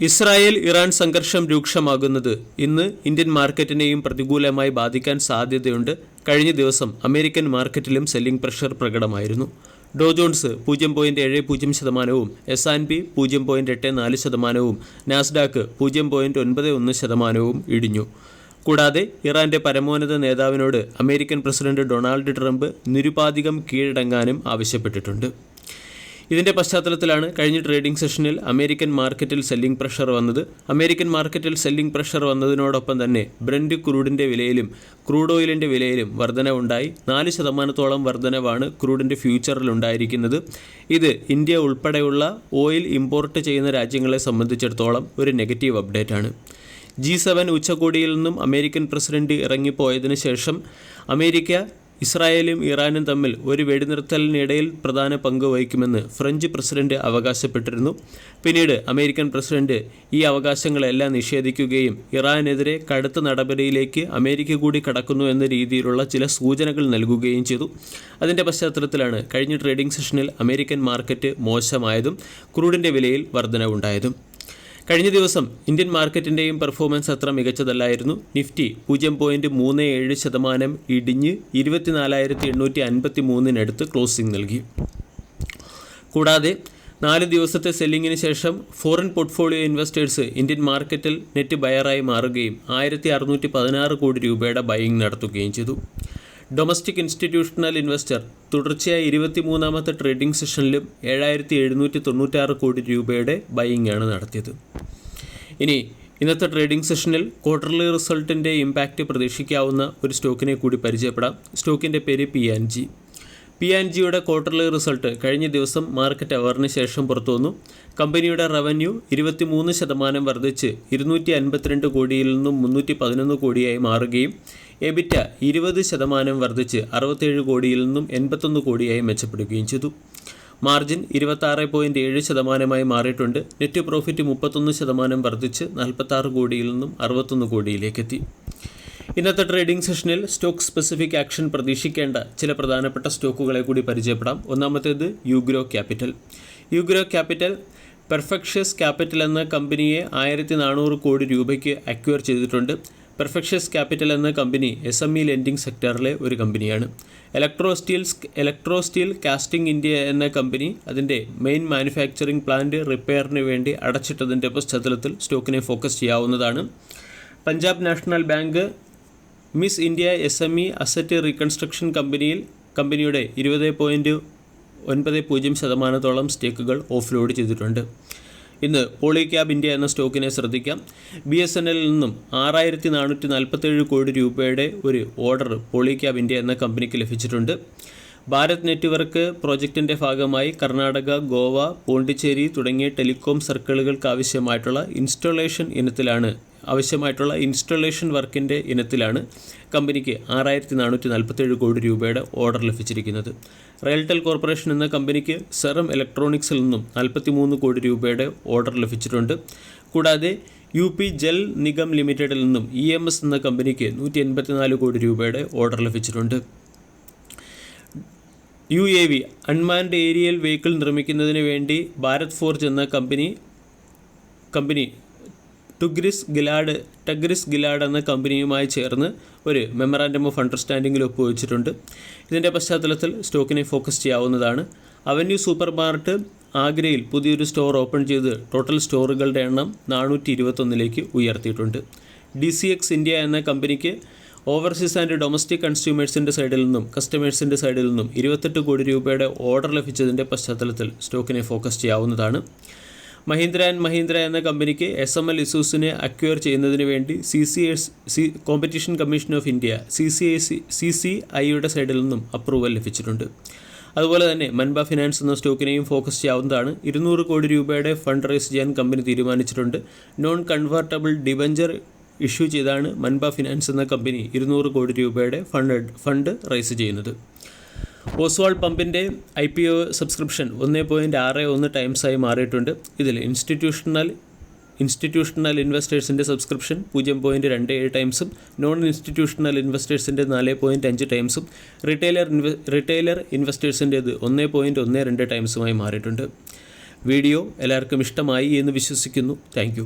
Israel Iran സംഘർഷം രൂക്ഷമാകുന്നത് ഇന്ന് Indian മാർക്കറ്റിനെയും പ്രതികൂലമായി ബാധിക്കാൻ സാധ്യതയുണ്ട്. കഴിഞ്ഞ ദിവസം അമേരിക്കൻ മാർക്കറ്റിലും സെല്ലിംഗ് പ്രഷർ പ്രകടമായിരുന്നു. ഡോ ജോൺസ് പൂജ്യം പോയിന്റ് ഏഴ് പൂജ്യം ശതമാനവും എസ് ആൻ പി പൂജ്യം പോയിന്റ് എട്ട് നാല് ശതമാനവും നാസ്ഡാക്ക് പൂജ്യം പോയിന്റ് ഒൻപത് ഒന്ന് ശതമാനവും ഇടിഞ്ഞു. കൂടാതെ ഇറാന്റെ പരമോന്നത നേതാവിനോട് അമേരിക്കൻ പ്രസിഡന്റ് ഡൊണാൾഡ് ട്രംപ് നിരുപാധികം കീഴടങ്ങാനും ആവശ്യപ്പെട്ടിട്ടുണ്ട്. ഇതിന്റെ പശ്ചാത്തലത്തിലാണ് കഴിഞ്ഞ ട്രേഡിംഗ് സെഷനിൽ അമേരിക്കൻ മാർക്കറ്റിൽ സെല്ലിംഗ് പ്രഷർ വന്നത്. അമേരിക്കൻ മാർക്കറ്റിൽ സെല്ലിംഗ് പ്രഷർ വന്നതിനോടൊപ്പം തന്നെ ബ്രൻഡ് ക്രൂഡിന്റെ വിലയിലും ക്രൂഡ് ഓയിലിന്റെ വിലയിലും വർധനവുണ്ടായി. നാല് ശതമാനത്തോളം വർധനവാണ് ക്രൂഡിന്റെ ഫ്യൂച്ചറിൽ ഉണ്ടായിരിക്കുന്നത്. ഇത് ഇന്ത്യ ഉൾപ്പെടെയുള്ള ഓയിൽ ഇമ്പോർട്ട് ചെയ്യുന്ന രാജ്യങ്ങളെ സംബന്ധിച്ചിടത്തോളം ഒരു നെഗറ്റീവ് അപ്ഡേറ്റ് ആണ്. ജി സെവൻ ഉച്ചകോടിയിൽ നിന്നും അമേരിക്കൻ പ്രസിഡന്റ് ഇറങ്ങിപ്പോയതിനു ശേഷം അമേരിക്ക ഇസ്രായേലും ഇറാനും തമ്മിൽ ഒരു വെടിനിർത്തലിനിടയിൽ പ്രധാന പങ്ക് വഹിക്കുമെന്ന് ഫ്രഞ്ച് പ്രസിഡന്റ് അവകാശപ്പെട്ടിരുന്നു. പിന്നീട് അമേരിക്കൻ പ്രസിഡന്റ് ഈ അവകാശങ്ങളെല്ലാം നിഷേധിക്കുകയും ഇറാനെതിരെ കടുത്ത നടപടിയിലേക്ക് അമേരിക്ക കൂടി കടക്കുന്നു എന്ന രീതിയിലുള്ള ചില സൂചനകൾ നൽകുകയും ചെയ്തു. അതിന്റെ പശ്ചാത്തലത്തിലാണ് കഴിഞ്ഞ ട്രേഡിംഗ് സെഷനിൽ അമേരിക്കൻ മാർക്കറ്റ് മോശമായതും ക്രൂഡിന്റെ വിലയിൽ വർധനവുണ്ടായതും. കഴിഞ്ഞ ദിവസം ഇന്ത്യൻ മാർക്കറ്റിന്റെയും പെർഫോമൻസ് അത്ര മികച്ചതല്ലായിരുന്നു. നിഫ്റ്റി പൂജ്യം പോയിന്റ് മൂന്ന് ഏഴ് ശതമാനം ഇടിഞ്ഞ് ഇരുപത്തിനാലായിരത്തി എണ്ണൂറ്റി അൻപത്തി മൂന്നിനടുത്ത് ക്ലോസിംഗ് നൽകി. കൂടാതെ നാല് ദിവസത്തെ സെല്ലിങ്ങിന് ശേഷം ഫോറിൻ പോർട്ട്ഫോളിയോ ഇൻവെസ്റ്റേഴ്സ് ഇന്ത്യൻ മാർക്കറ്റിൽ നെറ്റ് ബയറായി മാറുകയും ആയിരത്തി അറുന്നൂറ്റി പതിനാറ് കോടി രൂപയുടെ ബൈയിങ് നടത്തുകയും ചെയ്തു. Domestic institutional investor. തുടർച്ചയായി ഇരുപത്തിമൂന്നാമത്തെ ട്രേഡിംഗ് സെഷനിലും ഏഴായിരത്തി എഴുന്നൂറ്റി തൊണ്ണൂറ്റാറ് കോടി രൂപയുടെ ബൈയിങ് ആണ് നടത്തിയത്. ഇനി ഇന്നത്തെ ട്രേഡിംഗ് സെഷനിൽ ക്വാർട്ടർലി റിസൾട്ടിന്റെ ഇമ്പാക്റ്റ് പ്രതീക്ഷിക്കാവുന്ന ഒരു സ്റ്റോക്കിനെ കൂടി പരിചയപ്പെടാം. സ്റ്റോക്കിന്റെ പേര് P and G. P and ജിയുടെ ക്വാർട്ടർലി റിസൾട്ട് കഴിഞ്ഞ ദിവസം മാർക്കറ്റ് അവറിന് ശേഷം പുറത്തു വന്നു. കമ്പനിയുടെ റവന്യൂ ഇരുപത്തിമൂന്ന് ശതമാനം വർദ്ധിച്ച് ഇരുന്നൂറ്റി അൻപത്തിരണ്ട് കോടിയിൽ നിന്നും മുന്നൂറ്റി പതിനൊന്ന് കോടിയായി മാറുകയും എബിറ്റ ഇരുപത് ശതമാനം വർദ്ധിച്ച് അറുപത്തേഴ് കോടിയിൽ നിന്നും എൺപത്തൊന്ന് കോടിയായി മെച്ചപ്പെടുകയും ചെയ്തു. മാർജിൻ ഇരുപത്താറ് പോയിന്റ് ഏഴ് ശതമാനമായി മാറിയിട്ടുണ്ട്. നെറ്റ് പ്രോഫിറ്റ് മുപ്പത്തൊന്ന് ശതമാനം വർദ്ധിച്ച് നാൽപ്പത്താറ് കോടിയിൽ നിന്നും അറുപത്തൊന്ന് കോടിയിലേക്കെത്തി ഇന്നത്തെ ട്രേഡിംഗ് സെഷനിൽ സ്റ്റോക്ക് സ്പെസിഫിക് ആക്ഷൻ പ്രതീക്ഷിക്കേണ്ട ചില പ്രധാനപ്പെട്ട സ്റ്റോക്കുകളെ കൂടി പരിചയപ്പെടാം. ഒന്നാമത്തേത് Ugro Capital Ugro Capital Profectus Capital എന്ന കമ്പനിയെ ആയിരത്തി നാനൂറ് കോടി രൂപയ്ക്ക് അക്വയർ ചെയ്തിട്ടുണ്ട്. പെർഫെക്ഷസ് ക്യാപിറ്റൽ എന്ന കമ്പനി എസ് എം ഇ ലെൻഡിംഗ് സെക്ടറിലെ ഒരു കമ്പനിയാണ്. Electro Steels Electro Steel Casting India എന്ന കമ്പനി അതിന്റെ മെയിൻ മാനുഫാക്ചറിംഗ് പ്ലാന്റ് റിപ്പയറിന് വേണ്ടി അടച്ചിട്ടതിന്റെ പശ്ചാത്തലത്തിൽ സ്റ്റോക്കിനെ ഫോക്കസ് ചെയ്യാവുന്നതാണ്. Punjab national bank miss India S M E asset reconstruction കമ്പനിയിൽ കമ്പനിയുടെ ഇരുപത് പോയിന്റ് ഒൻപത് പൂജ്യം ശതമാനത്തോളം സ്റ്റേക്കുകൾ ഓഫ്ലോഡ് ചെയ്തിട്ടുണ്ട്. ഇന്ന് പോളിക്യാബ് ഇന്ത്യ എന്ന സ്റ്റോക്കിനെ ശ്രദ്ധിക്കാം. ബി എസ് എൻ എല്ലിൽ നിന്നും ആറായിരത്തി നാനൂറ്റി നാൽപ്പത്തേഴ് കോടി രൂപയുടെ ഒരു ഓർഡർ പോളിക്യാബ് ഇന്ത്യ എന്ന കമ്പനിക്ക് ലഭിച്ചിട്ടുണ്ട്. ഭാരത് നെറ്റ്വർക്ക് പ്രോജക്റ്റിന്റെ ഭാഗമായി കർണാടക ഗോവ പോണ്ടിച്ചേരി തുടങ്ങിയ ടെലികോം സർക്കിളുകൾക്ക് ആവശ്യമായിട്ടുള്ള ഇൻസ്റ്റലേഷൻ ഇനത്തിലാണ് ആവശ്യമായിട്ടുള്ള ഇൻസ്റ്റലേഷൻ വർക്കിന്റെ ഇനത്തിലാണ് കമ്പനിക്ക് ആറായിരത്തി നാനൂറ്റി നാൽപ്പത്തേഴ് കോടി രൂപയുടെ ഓർഡർ ലഭിച്ചിരിക്കുന്നത്. റെയിൽടെൽ കോർപ്പറേഷൻ എന്ന കമ്പനിക്ക് സെറം ഇലക്ട്രോണിക്സിൽ നിന്നും നാൽപ്പത്തി മൂന്ന് കോടി രൂപയുടെ ഓർഡർ ലഭിച്ചിട്ടുണ്ട്. കൂടാതെ യു പി ജൽ നിഗം ലിമിറ്റഡിൽ നിന്നും ഇ എം എസ് എന്ന കമ്പനിക്ക് നൂറ്റി എൺപത്തിനാല് കോടി രൂപയുടെ ഓർഡർ ലഭിച്ചിട്ടുണ്ട്. U A V unmanned aerial vehicle നിർമ്മിക്കുന്നതിന് വേണ്ടി ഭാരത് ഫോർജ് എന്ന കമ്പനി കമ്പനി ടുഗ്രിസ് ഗിലാഡ് ടഗ്രിസ് ഗിലാഡ് എന്ന കമ്പനിയുമായി ചേർന്ന് ഒരു മെമ്മറാൻഡം ഓഫ് അണ്ടർസ്റ്റാൻഡിംഗിൽ ഒപ്പുവെച്ചിട്ടുണ്ട്. ഇതിന്റെ പശ്ചാത്തലത്തിൽ സ്റ്റോക്കിനെ ഫോക്കസ് ചെയ്യാവുന്നതാണ്. അവന്യൂ സൂപ്പർ മാർട്ട് ആഗ്രയിൽ പുതിയൊരു സ്റ്റോർ ഓപ്പൺ ചെയ്ത് ടോട്ടൽ സ്റ്റോറുകളുടെ എണ്ണം നാനൂറ്റി ഇരുപത്തൊന്നിലേക്ക് ഉയർത്തിയിട്ടുണ്ട്. ഡി സി എക്സ് ഇന്ത്യ എന്ന കമ്പനിക്ക് ഓവർസീസ് ആൻഡ് ഡൊമസ്റ്റിക് കൺസ്യൂമേഴ്സിന്റെ സൈഡിൽ നിന്നും കസ്റ്റമേഴ്സിന്റെ സൈഡിൽ നിന്നും ഇരുപത്തെട്ട് കോടി രൂപയുടെ ഓർഡർ ലഭിച്ചതിന്റെ പശ്ചാത്തലത്തിൽ സ്റ്റോക്കിനെ ഫോക്കസ് ചെയ്യാവുന്നതാണ്. മഹീന്ദ്ര ആൻഡ് മഹീന്ദ്ര എന്ന കമ്പനിക്ക് എസ് എം എൽ ഇസൂസിനെ അക്വയർ ചെയ്യുന്നതിന് വേണ്ടി C C S C competition commission of India C C I C C C ഐയുടെ സൈഡിൽ നിന്നും അപ്രൂവൽ ലഭിച്ചിട്ടുണ്ട്. അതുപോലെ തന്നെ മൻബ ഫിനാൻസ് എന്ന സ്റ്റോക്കിനെയും ഫോക്കസ് ചെയ്യാവുന്നതാണ്. ഇരുന്നൂറ് കോടി രൂപയുടെ ഫണ്ട് റൈസ് ചെയ്യാൻ കമ്പനി തീരുമാനിച്ചിട്ടുണ്ട്. നോൺ കൺവേർട്ടബിൾ ഡിബഞ്ചർ ഇഷ്യൂ ചെയ്താണ് മൻബ ഫിനാൻസ് എന്ന കമ്പനി ഇരുന്നൂറ് കോടി രൂപയുടെ ഫണ്ട് ഫണ്ട് റൈസ് ചെയ്യുന്നത്. ഓസ്വാൾ പമ്പിന്റെ ഐ പി ഒ സബ്സ്ക്രിപ്ഷൻ ഒന്ന് പോയിന്റ് ആറ് ഒന്ന് ടൈംസായി മാറിയിട്ടുണ്ട്. ഇതിൽ ഇൻസ്റ്റിറ്റ്യൂഷണൽ ഇൻസ്റ്റിറ്റ്യൂഷണൽ ഇൻവെസ്റ്റേഴ്സിന്റെ സബ്സ്ക്രിപ്ഷൻ പൂജ്യം പോയിന്റ് രണ്ട് ഏഴ് ടൈംസും നോൺ ഇൻസ്റ്റിറ്റ്യൂഷണൽ ഇൻവെസ്റ്റേഴ്സിന്റെ നാല് പോയിന്റ് അഞ്ച് ടൈംസും റിട്ടെയിലർ ഇൻവെ റിറ്റെയിലർ ഇൻവെസ്റ്റേഴ്സിന്റേത് ഒന്ന് പോയിന്റ് ഒന്ന് രണ്ട് ടൈംസുമായി മാറിയിട്ടുണ്ട്. വീഡിയോ എല്ലാവർക്കും ഇഷ്ടമായി എന്ന് വിശ്വസിക്കുന്നു. താങ്ക്